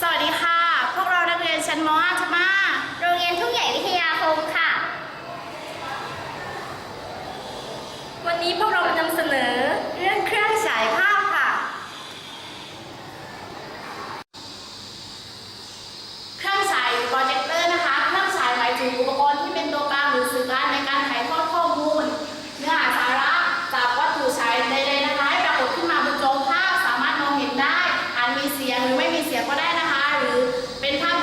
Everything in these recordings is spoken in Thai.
สวัสดีค่ะ พวกเรานักเรียนชั้นม .5 ทับ5โรงเรียนทุ่งใหญ่วิทยาคมค่ะ วันนี้พวกเราจะ มีเสียงหรือไม่มีเสียงก็ได้นะคะ หรือเป็นภาพ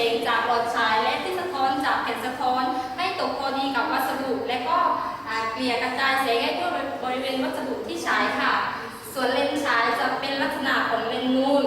ลงจากหลอดฉายและที่สะท้อนจากแผ่นสะท้อน ให้ตกพอดีกับวัสดุ และก็เกลี่ยกระจายแสงให้ทั่วบริเวณวัสดุที่ฉายค่ะ ส่วนเลนส์ฉายจะเป็นลักษณะของเลนส์นูน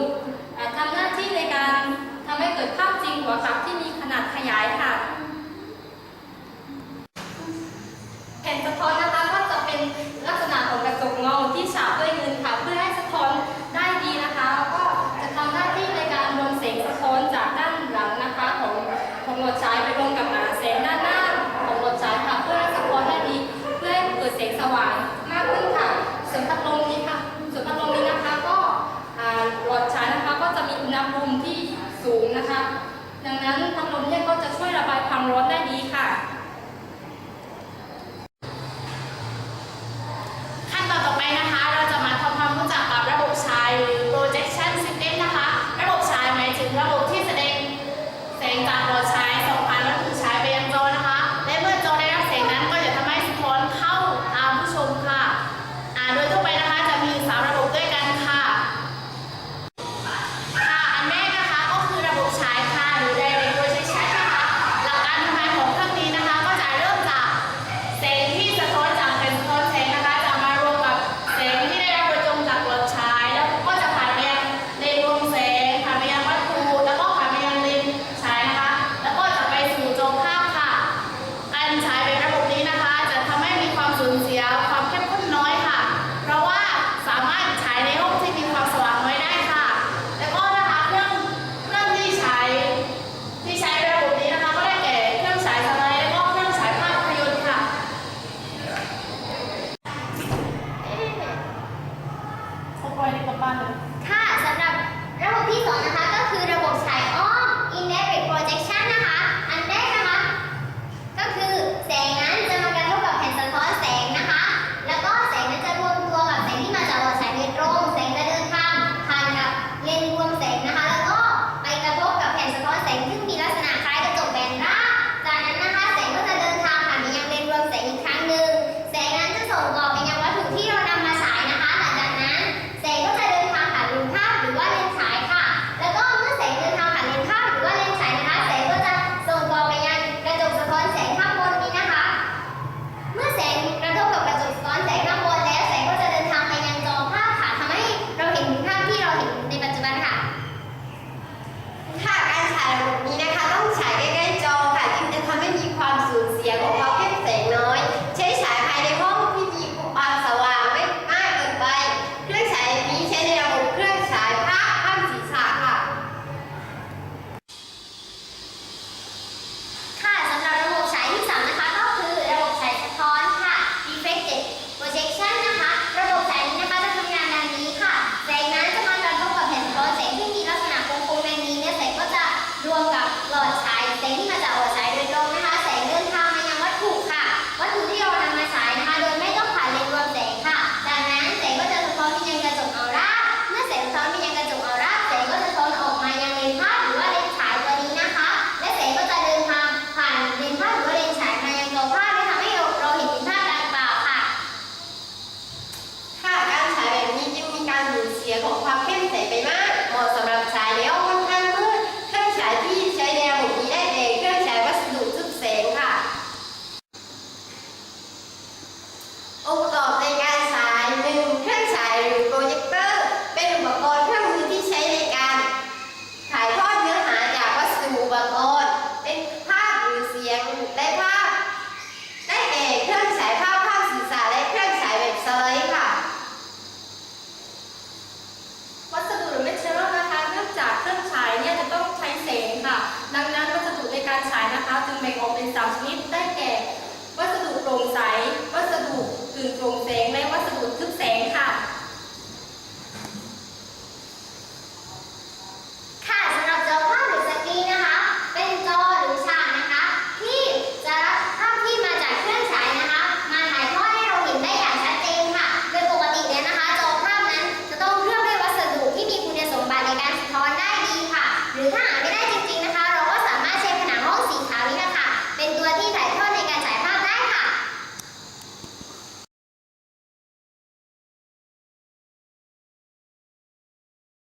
นะคะจึงแบ่งออกเป็น 3 ชนิด ได้แก่ วัสดุโปร่งใส วัสดุกึ่งโปร่งแสง และวัสดุ